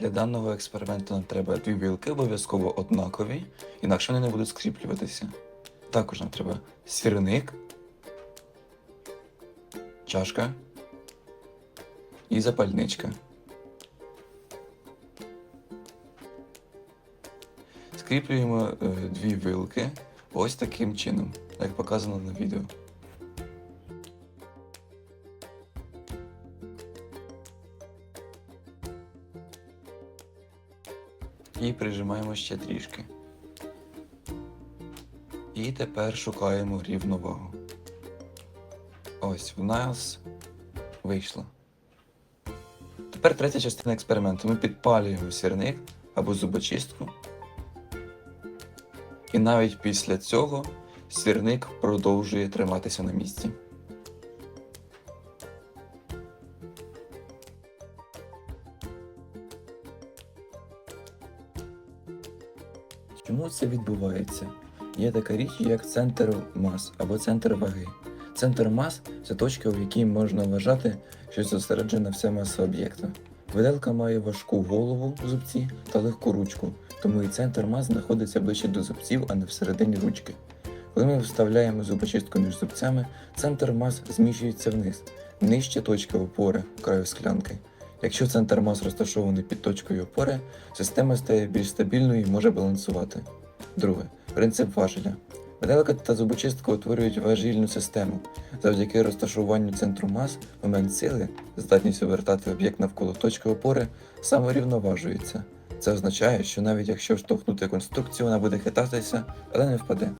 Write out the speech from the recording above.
Для даного експерименту нам треба дві вилки обов'язково однакові, інакше вони не будуть скріплюватися. Також нам треба сірник, чашка і запальничка. Скріплюємо е, дві вилки ось таким чином, як показано на відео. І прижимаємо ще трішки. І тепер шукаємо рівновагу. Ось в нас вийшло. Тепер третя частина експерименту. Ми підпалюємо сірник або зубочистку. І навіть після цього сірник продовжує триматися на місці. Чому це відбувається? Є така річ, як центр мас або центр ваги. Центр мас це точка, в якій можна вважати, що зосереджена вся маса об'єкта. Виделка має важку голову зубці та легку ручку, тому і центр мас знаходиться ближче до зубців, а не всередині ручки. Коли ми вставляємо зубочистку між зубцями, центр мас зміщується вниз, нижче точки опори краю склянки. Якщо центр мас розташований під точкою опори, система стає більш стабільною і може балансувати. Друге. Принцип важеля. Виделка та зубочистка утворюють важільну систему. Завдяки розташуванню центру мас, момент сили, здатність обертати об'єкт навколо точки опори, саморівноважується. Це означає, що навіть якщо штовхнути конструкцію, вона буде хитатися, але не впаде.